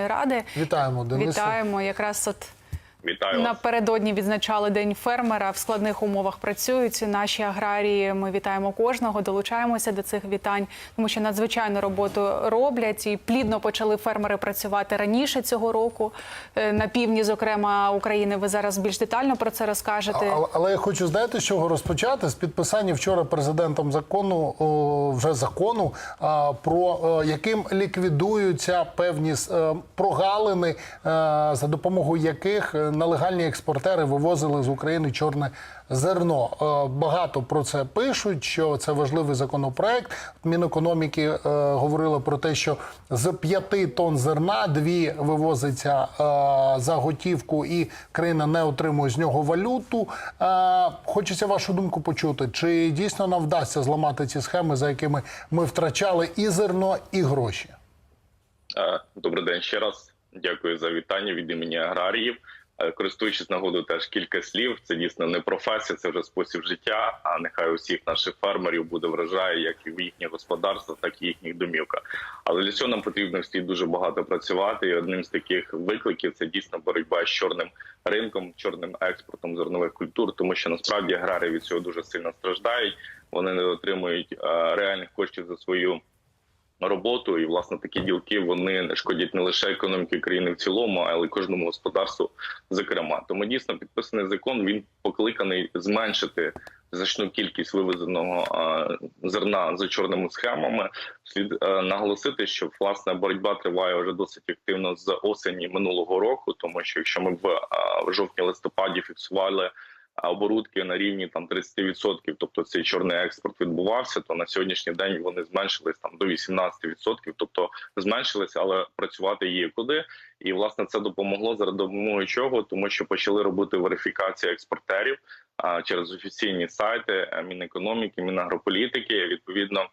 Верховної Ради. Вітаємо, Денисе. Вітаємо якраз от. Вітаю вас. Напередодні відзначали день фермера. В складних умовах працюють наші аграрії. Ми вітаємо кожного, долучаємося до цих вітань, тому що надзвичайну роботу роблять і плідно почали фермери працювати раніше цього року. Е, На півдні, зокрема, України. Ви зараз більш детально про це розкажете. Але, але я хочу знаєте, з чого розпочати з підписання вчора президентом закону о, вже закону а, про яким ліквідуються певні е, прогалини, е, за допомогою яких нелегальні експортери вивозили з України чорне зерно. Е, Багато про це пишуть, що це важливий законопроект. Мінекономіки е, говорили про те, що з п'яти тонн зерна дві вивозиться е, за готівку, і країна не отримує з нього валюту. Хочеться вашу думку почути, чи дійсно нам вдасться зламати ці схеми, за якими ми втрачали і зерно, і гроші. Добрий день ще раз. Дякую за вітання від імені аграріїв. Е, Користуючись нагодою, теж кілька слів. Це дійсно не професія, це вже спосіб життя. А нехай усіх наших фермерів буде врожай, як і в їхніх господарствах, так і їхніх домівках. Але для цього нам потрібно всі дуже багато працювати. І одним з таких викликів це дійсно боротьба з чорним ринком, чорним експортом зернових культур, тому що насправді аграрії від цього дуже сильно страждають. Вони не отримують е, реальних коштів за свою роботу, і власне такі ділки вони шкодять не лише економіки країни в цілому, але й кожному господарству. Зокрема, тому дійсно підписаний закон він покликаний зменшити значну кількість вивезеного зерна за чорними схемами. Слід наголосити, що власне боротьба триває вже досить активно з осені минулого року, тому що якщо ми в, в жовтні листопаді фіксували оборудки на рівні там 30%, тобто цей чорний експорт відбувався, то на сьогоднішній день вони зменшились там до 18%, тобто зменшилися, але працювати є куди. І власне це допомогло за допомогою чого, тому що почали робити верифікацію експортерів а, через офіційні сайти е, Мінекономіки, Мінагрополітики. Відповідно.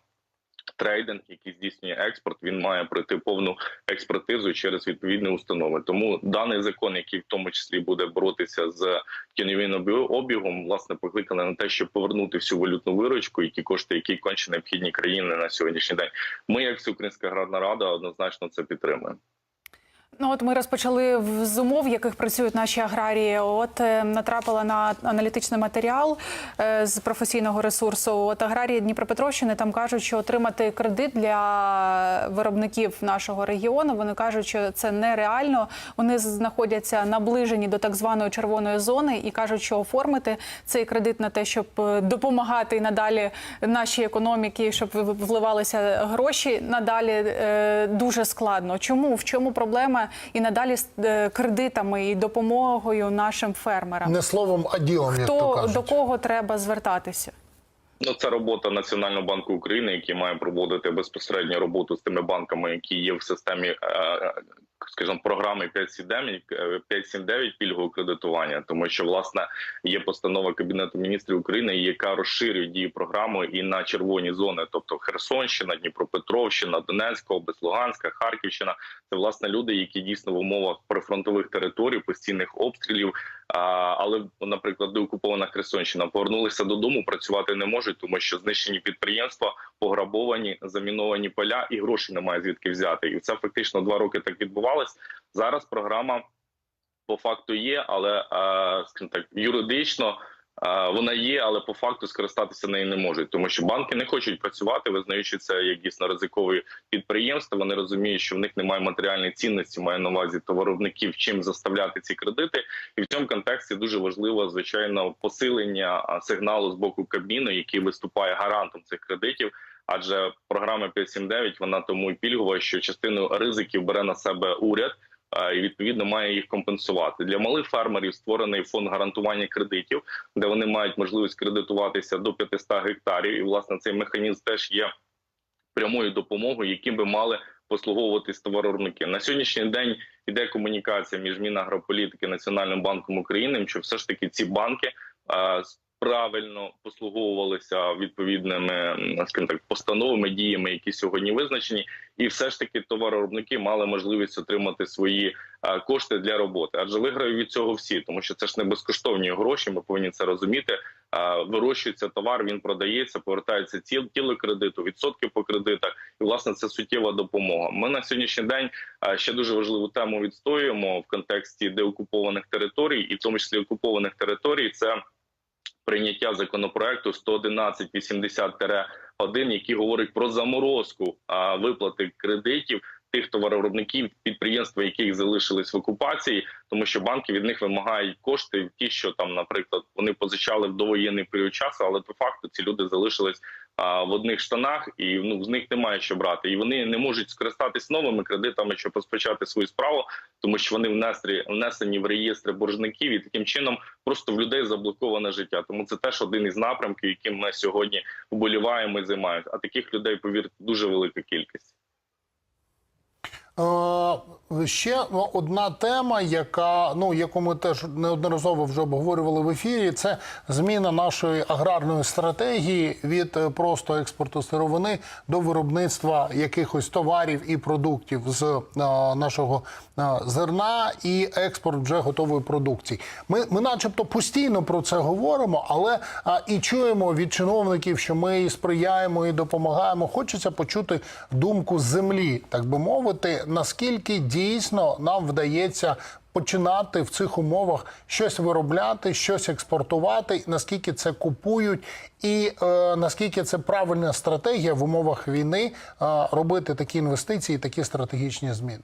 Трейдинг, який здійснює експорт, він має пройти повну експертизу через відповідні установи. Тому даний закон, який в тому числі буде боротися з тіньовим обігом, власне покликали на те, щоб повернути всю валютну виручку, які кошти, які конче необхідні країни на сьогоднішній день. Ми, як Всеукраїнська аграрна рада, однозначно це підтримуємо. Ну от ми розпочали з умов, в яких працюють наші аграрії. От е, натрапила на аналітичний матеріал е, з професійного ресурсу. От аграрії Дніпропетровщини там кажуть, що отримати кредит для виробників нашого регіону. Вони кажуть, що це нереально. Вони знаходяться наближені до так званої червоної зони і кажуть, що оформити цей кредит на те, щоб е, допомагати і надалі нашій економіці, щоб вливалися гроші надалі дуже складно. Чому в чому проблема і надалі з е, кредитами і допомогою нашим фермерам? Не словом, а ділом, як то кажуть. до кого треба звертатися? Ну, це робота Національного банку України, який має проводити безпосередньо роботу з тими банками, які є в системі, е, скажімо, програми 579, е, 579 пільгового кредитування, тому що власне є постанова Кабінету міністрів України, яка розширює дії програми і на червоні зони, тобто Херсонщина, Дніпропетровщина, Донецька область, Луганська, Харківщина. Це власне люди, які дійсно в умовах прифронтових територій, постійних обстрілів. Але, наприклад, деокупована Херсонщина повернулися додому, працювати не можуть, тому що знищені підприємства, пограбовані, заміновані поля, і гроші немає звідки взяти. І це фактично два роки так відбувалось. Зараз програма по факту є, але е, скажімо так, юридично. Вона є, але по факту скористатися нею не можуть, тому що банки не хочуть працювати, визнаючи це як дійсно ризикові підприємства. Вони розуміють, що в них немає матеріальної цінності, має на увазі товаровників, чим заставляти ці кредити. І в цьому контексті дуже важливо звичайно посилення сигналу з боку Кабміну, який виступає гарантом цих кредитів. Адже програма 579, вона тому і пільгова, що частину ризиків бере на себе уряд і відповідно має їх компенсувати для малих фермерів. Створений фонд гарантування кредитів, де вони мають можливість кредитуватися до 500 гектарів. І власне цей механізм теж є прямою допомогою, яким би мали послуговуватись товаровники. На сьогоднішній день іде комунікація між Мінагрополітики Національним банком України, що все ж таки ці банки е, правильно послуговувалися відповідними скажімо так постановами, діями, які сьогодні визначені, і все ж таки товаровиробники мали можливість отримати свої кошти для роботи. Адже виграють від цього всі, тому що це ж не безкоштовні гроші. Ми повинні це розуміти. вирощується товар, він продається, повертається ціл тіло кредиту, відсотки по кредитах, і власне це суттєва допомога. Ми на сьогоднішній день ще дуже важливу тему відстоюємо в контексті деокупованих територій, і в тому числі окупованих територій. Це прийняття законопроекту 11180-1, який говорить про заморозку виплати кредитів тих товаровиробників, підприємства, яких залишились в окупації, тому що банки від них вимагають кошти, ті, що там, наприклад, вони позичали в довоєнний період часу, але по факту ці люди залишились в одних штанах, і ну з них немає що брати, і вони не можуть скористатись новими кредитами, щоб розпочати свою справу, тому що вони внесли внесені в реєстри боржників, і таким чином просто в людей заблоковане життя. Тому це теж один із напрямків, яким ми сьогодні вболіваємо і займаємося. А таких людей, повірте, дуже велика кількість. Е, Ще одна тема, яка ну яку ми теж неодноразово вже обговорювали в ефірі, це зміна нашої аграрної стратегії від е, просто експорту сировини до виробництва якихось товарів і продуктів з е, нашого зерна і експорт вже готової продукції. Ми, ми, начебто, постійно про це говоримо, але і чуємо від чиновників, що ми і сприяємо і допомагаємо. Хочеться почути думку землі, так би мовити, наскільки дійсно нам вдається починати в цих умовах щось виробляти, щось експортувати, наскільки це купують, і е, наскільки це правильна стратегія в умовах війни е, робити такі інвестиції, такі стратегічні зміни.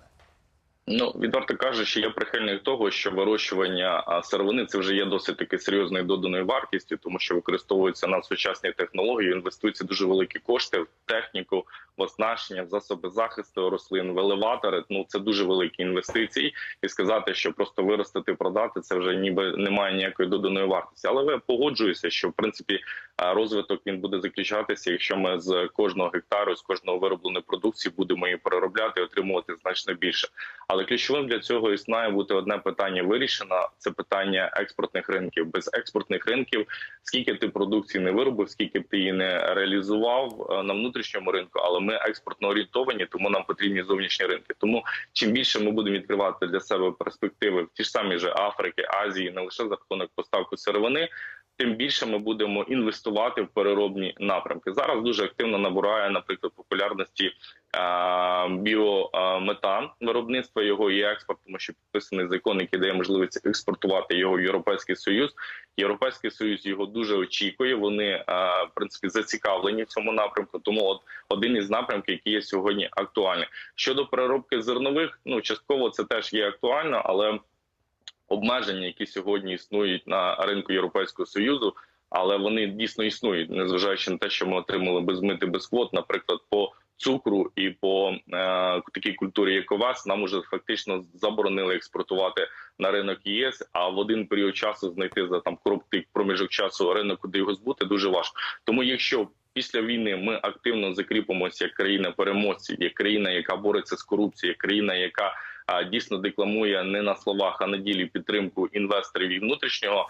Ну відверто кажучи, я прихильник того, що вирощування сировини це вже є досить таки серйозною доданою вартістю, тому що використовуються надсучасні технології, інвестуються дуже великі кошти в техніку, в оснащення, в засоби захисту рослин, в елеватори. Ну це дуже великі інвестиції, і сказати, що просто виростити, продати це вже ніби немає ніякої доданої вартості. Але я погоджуюся, що в принципі розвиток він буде заключатися, якщо ми з кожного гектару, з кожного виробленої продукції будемо її переробляти і отримувати значно більше. Але ключовим для цього і має бути одне питання вирішено: це питання експортних ринків. Без експортних ринків, скільки ти продукції не виробив, скільки б ти її не реалізував е, на внутрішньому ринку, але ми експортно орієнтовані, тому нам потрібні зовнішні ринки. Тому чим більше ми будемо відкривати для себе перспективи в ті ж самі же Африки, Азії, не лише за рахунок поставки сировини. Тим більше ми будемо інвестувати в переробні напрямки. Зараз дуже активно набирає, наприклад, популярності біометан, виробництво його і експорт, тому що підписаний закон, який дає можливість експортувати його в Європейський Союз. Європейський союз його дуже очікує. Вони в принципі зацікавлені в цьому напрямку. Тому от один із напрямків, який є сьогодні актуальний щодо переробки зернових, ну частково це теж є актуально, але обмеження, які сьогодні існують на ринку Європейського союзу, але вони дійсно існують, незважаючи на те, що ми отримали без мити без квот, наприклад, по цукру і по е, такій культурі, як овес, нам уже фактично заборонили експортувати на ринок ЄС. А в один період часу знайти за там короткий проміжок часу ринок, куди його збути, дуже важко. Тому якщо Після війни ми активно закріпимося як країна переможців, як країна, яка бореться з корупцією, як країна, яка дійсно декламує не на словах, а на ділі підтримку інвесторів і внутрішнього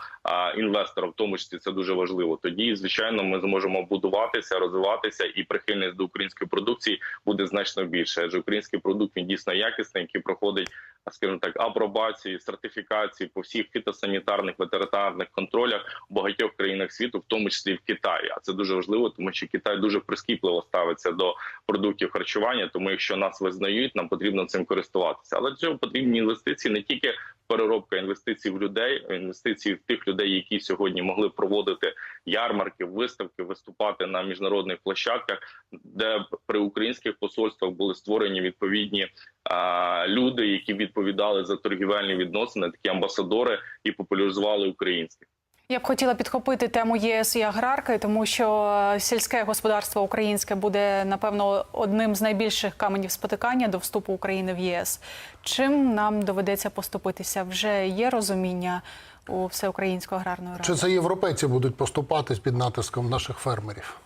інвестора, в тому числі це дуже важливо. Тоді, звичайно, ми зможемо будуватися, розвиватися, і прихильність до української продукції буде значно більше. Адже український продукт він дійсно якісний, який проходить, скажімо так, апробації, сертифікації по всіх фітосанітарних ветеринарних контролях у багатьох країнах світу, в тому числі в Китаї. А це дуже важливо, тому що Китай дуже прискіпливо ставиться до продуктів харчування. Тому, якщо нас визнають, нам потрібно цим користуватися. Але для цього потрібні інвестиції не тільки переробка інвестицій в людей, інвестицій в тих людей, які сьогодні могли проводити ярмарки, виставки, виступати на міжнародних площадках, де при українських посольствах були створені відповідні а, люди, які відповідали за торгівельні відносини, такі амбасадори і популяризували українське. Я б хотіла підхопити тему ЄС і аграрки, тому що сільське господарство українське буде напевно одним з найбільших каменів спотикання до вступу України в ЄС. Чим нам доведеться поступитися? Вже є розуміння у всеукраїнської аграрної ради? Чи це європейці будуть поступатись під натиском наших фермерів?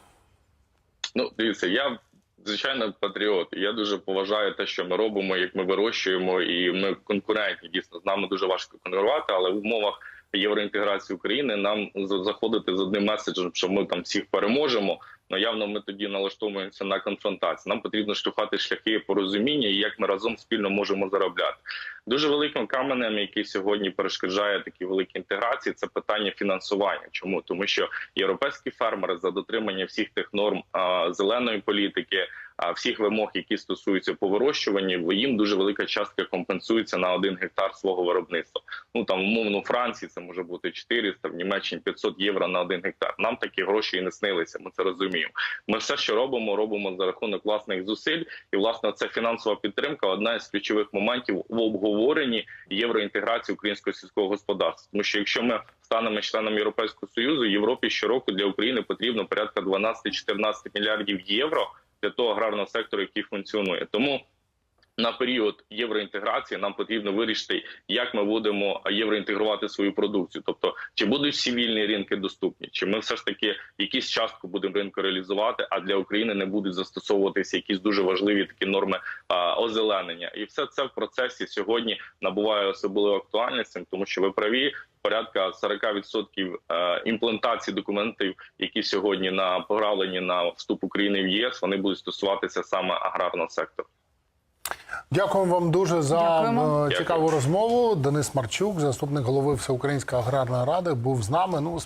Ну, дивіться, я звичайно патріот. Я дуже поважаю те, що ми робимо, як ми вирощуємо, і ми конкурентні. Дійсно, з нами дуже важко конкурувати, але в умовах євроінтеграції України нам заходити з одним меседжем, що ми там всіх переможемо. Ну явно ми тоді налаштовуємося на конфронтацію. Нам потрібно штукати шляхи порозуміння і як ми разом спільно можемо заробляти. Дуже великим каменем, який сьогодні перешкоджає такі великі інтеграції, це питання фінансування. Чому тому, що європейські фермери за дотримання всіх тих норм а, зеленої політики, а всіх вимог, які стосуються по вирощуванню, їм дуже велика частка компенсується на один гектар свого виробництва. Ну там умовно Франції це може бути 400, в Німеччині 500 євро на один гектар. Нам такі гроші і не снилися. Ми це розуміємо. Ми все, що робимо, робимо за рахунок власних зусиль, і власне ця фінансова підтримка одна з ключових моментів в обговоренні євроінтеграції українського сільського господарства. Тому що якщо ми станемо членом Європейського союзу, Європі щороку для України потрібно порядка 12-14 мільярдів євро для того аграрного сектору, який функціонує. Тому на період євроінтеграції нам потрібно вирішити, як ми будемо євроінтегрувати свою продукцію. Тобто, чи будуть всі вільні ринки доступні, чи ми все ж таки якісь частку будемо ринку реалізувати, а для України не будуть застосовуватися якісь дуже важливі такі норми а, озеленення, і все це в процесі сьогодні набуває особливо актуальності, тому що ви праві. Порядка 40% е, імплантації документів, які сьогодні направлені на вступ України в ЄС, вони будуть стосуватися саме аграрного сектору. Дякуємо вам дуже за Дякуємо. е, цікаву розмову. Денис Марчук, заступник голови Всеукраїнської аграрної ради, був з нами. Ну